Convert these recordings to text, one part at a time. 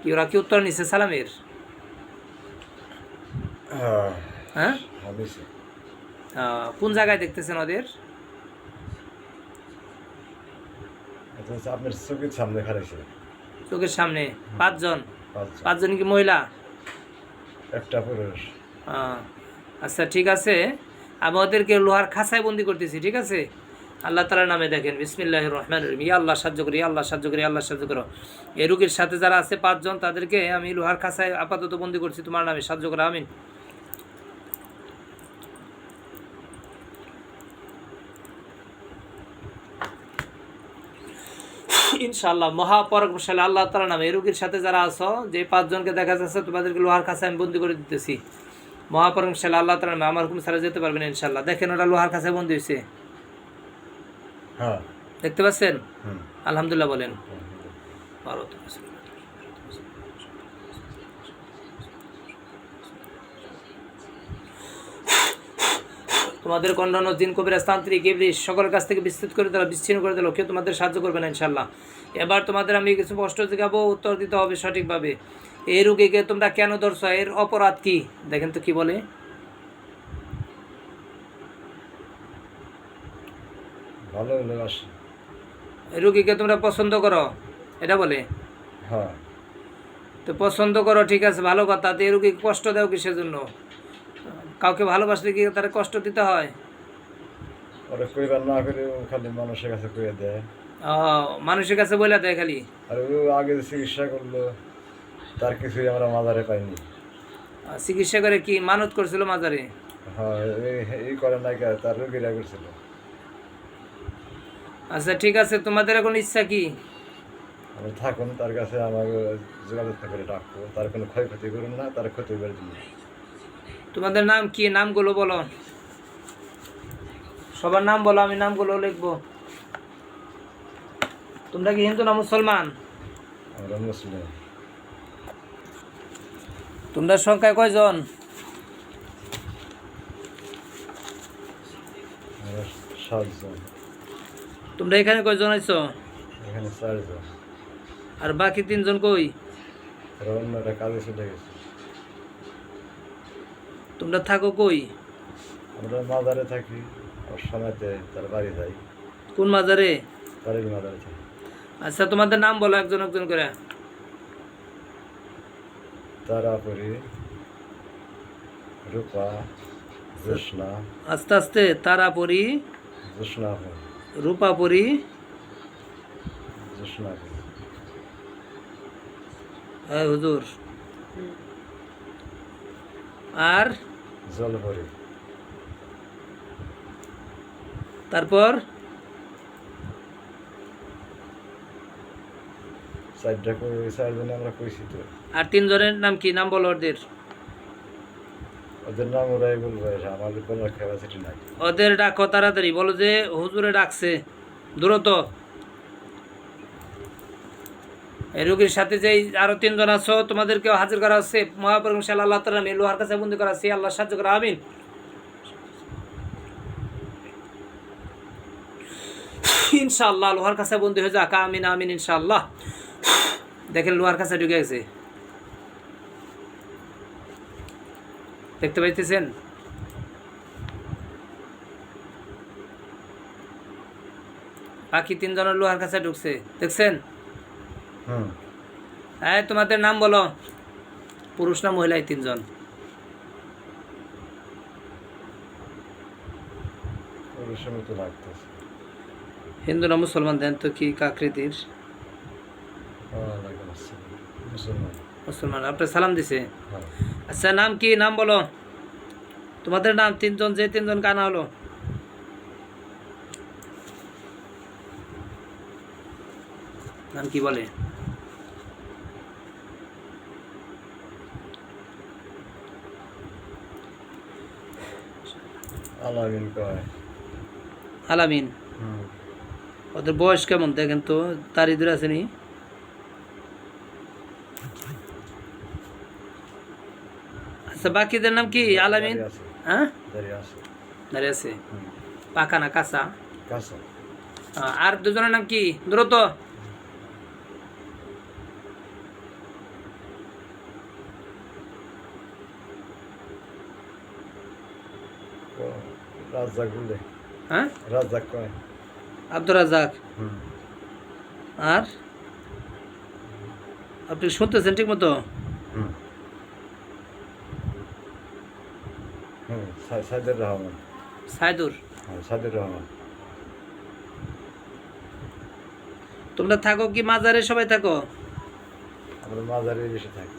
কি ওরা কি উত্তর নিছে সালামের? হ্যাঁ? কোন জায়গায় দেখতেছেন ওদের? আপনার চোখের সামনে খারাইছে চোখের সামনে? পাঁচজন? পাঁচজন। কি মহিলা? একটা পুরুষ। আচ্ছা ঠিক আছে। আমি ওদেরকে লোহার খাঁচায় বন্দি করতেছি ঠিক আছে? আল্লাহ তালার নামে দেখেন বিসমিল্লাহ রহমান রহিম। ইয়া আল্লাহ, সাহায্য করি আল্লাহ, সাহায্য করি আল্লাহ, সাহায্য করো। এই রুগীর সাথে যারা আছে পাঁচজন, তাদেরকে আমি লোহার খাঁচায় আপাতত বন্দি করছি। তোমার নামে সাহায্য করো, আমিন। ইনশাআল্লাহ মহাপরাক্রমশালী আল্লাহ তালা নামে এই রুগীর সাথে যারা আছো, যে পাঁচজনকে দেখা যাচ্ছে, তোমাদেরকে লোহার কাছে আমি বন্দি করে দিতেছি। মহাপরাক্রমশালী আল্লাহ তালা নামে আমার হুকুম ছাড়া যেতে পারবেন ইনশাল্লাহ দেখেন ওটা লোহার কাছে বন্দি হয়েছে হ্যাঁ দেখতে পাচ্ছেন? আলহামদুলিল্লাহ বলেন। তোমাদের কন্যান্য দিন কবিরাজ তান্ত্রিক ইবলিশ সকলের কাছ থেকে বিস্তৃত করে দিল বিচ্ছিন্ন করে দিল কেউ তোমাদের সাহায্য করবে না ইনশাল্লাহ এবার তোমাদের আমি কিছু প্রশ্ন জিজ্ঞাবো উত্তর দিতে হবে সঠিকভাবে। এই রুগীকে তোমরা কেন ধরছো? এর অপরাধ কি? দেখেন তো কি বলে। ভালো এই রুগীকে তোমরা পছন্দ করো এটা বলে? হ্যাঁ। তো পছন্দ করো ঠিক আছে ভালো কথা তো এই রুগীকে কষ্ট দাও কিসের জন্য কাউকে ভালোবাসলে কি তার কষ্ট দিতে হয়? ওরা কইবার না করে খালি মানুষের কাছে কইয়া দেয়। মানুষের কাছে বলে দেয় খালি? আর ও আগে চিকিৎসা করল তার কিছুই আমরা মাজারে পাইনি। চিকিৎসা করে কি মানত করছিল মাজারে? হ্যাঁ এই- করে নাই তার রোগীরা করছিল। আচ্ছা ঠিক আছে তোমাদের এখন ইচ্ছা কি? আমরা থাকুন তার কাছে আমাকে যোগাযোগ করে ডাকবো। তার কোনো ক্ষয়ক্ষতি করুন না তার ক্ষতি করে দিন। তোমাদের নাম কি? নামগুলো বলো। সবার নাম বলো আমি নামগুলো লিখব। তোমরা কি হিন্দু না মুসলমান? আমরা মুসলিম। তোমরা সংখ্যায় কয়জন? সাতজন। তোমরা এখানে কয়জন আছো এখানে চারজন। আর বাকি তিনজন কই? আর অন্য একটা কাজে চলে গেছে। তোমরা থাকো কই? আমরা মাজারে থাকি ওর সময়তে তার বাড়ি যাই। কোন মাজারে? বাড়ির মাজারে থাকি। আচ্ছা তোমাদের নাম বলো একজন একজন করে। তারাপুরি রূপা জোসনা আস্তে আস্তে তারাপুরি। জোসনাপুর রূপাপুরি। হুজুর। আর? জলপরি। তারপর? চারটা চারজনে আমরা আর তিনজনের নাম কি? নাম বলো ওদের। নাম ওরাই বলব আমাদের কোনো ক্যাপাসিটি নাই। ওদের তাড়াতাড়ি, বলো যে হুজুরে ডাকছে এই রোগীর সাথে যে আরও তিনজন আছো, তোমাদেরকেও হাজির করা হচ্ছে। মহাপ্রভুশাল আল্লাহ তালা লোহার কাছে বন্দি করা আছি আল্লাহ সাহায্য করা, আমিন। ইনশাআল্লাহ লোহার কাছে বন্দি হয়ে যাক। আমিন আমিন, ইনশাআল্লাহ। দেখেন লোহার কাছে ঢুকে গেছে। দেখতে পাইতেছেন? বাকি তিনজনের লোহার কাছে ঢুকছে দেখছেন? হ্যাঁ তোমাদের নাম বলো। পুরুষ না মহিলা এই তিনজন হিন্দু না মুসলমান দেন তো কি কাকৃতির মুসলমান। মুসলমান আপনার সালাম দিছে? হ্যাঁ। আচ্ছা নাম কি? নাম বলো। তোমাদের নাম তিনজন যে তিনজন কানা হলো। নাম কি বলে? আলামিন কয়। আলামিন। ওদের বয়স কেমন দেখেন তো? তার আছে আসেনি আচ্ছা বাকিদের নাম কি? আলামিন? হ্যাঁ? দাঁড়িয়ে আছে পাকা না কাঁচা? আর দুজনের নাম কি? দ্রুত। রাজ্জাক বলে। হ্যাঁ? রাজ্জাক কয়? আব্দুর রাজ্জাক। আর? আপনি শুনতেছেন ঠিক মতো হুম। হুম সাইদুর রহমান। সাইদুর? হ্যাঁ সাইদুর রহমান। তোমরা থাকো কি মাজারে? সবাই থাকো? আমরা মাঝারি বেশি থাকি।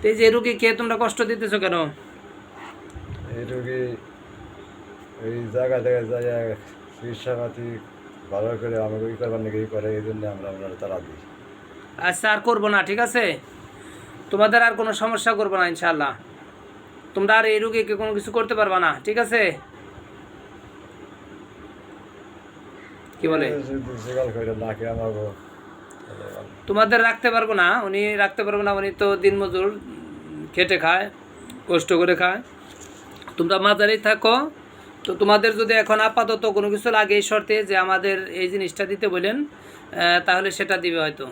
তো এই যে রুগীকে তোমরা কষ্ট দিতেছো কেন? এই রোগী এই জায়গা জায়গায় যায় চিকিৎসা পাতি ভালো করে আমাকে ই করবার নাকি করে এই জন্য আমরা আপনারা তারা দিই। আচ্ছা আর করব না ঠিক আছে? তোমাদের আর কোনো সমস্যা করব না ইনশাল্লাহ তোমরা আর এই রুগীকে কোনো কিছু করতে পারবা না ঠিক আছে? কি বলে? তোমাদের রাখতে পারব না উনি রাখতে পারব না উনি তো দিনমজুর উম, খেটে খায় কষ্ট করে খায়। তোমরা মাঝারেই থাকো তো তোমাদের যদি এখন আপাতত কোনো কিছু লাগে এই শর্তে যে আমাদের এই জিনিসটা দিতে বলেন তাহলে সেটা দিবে হয়তো।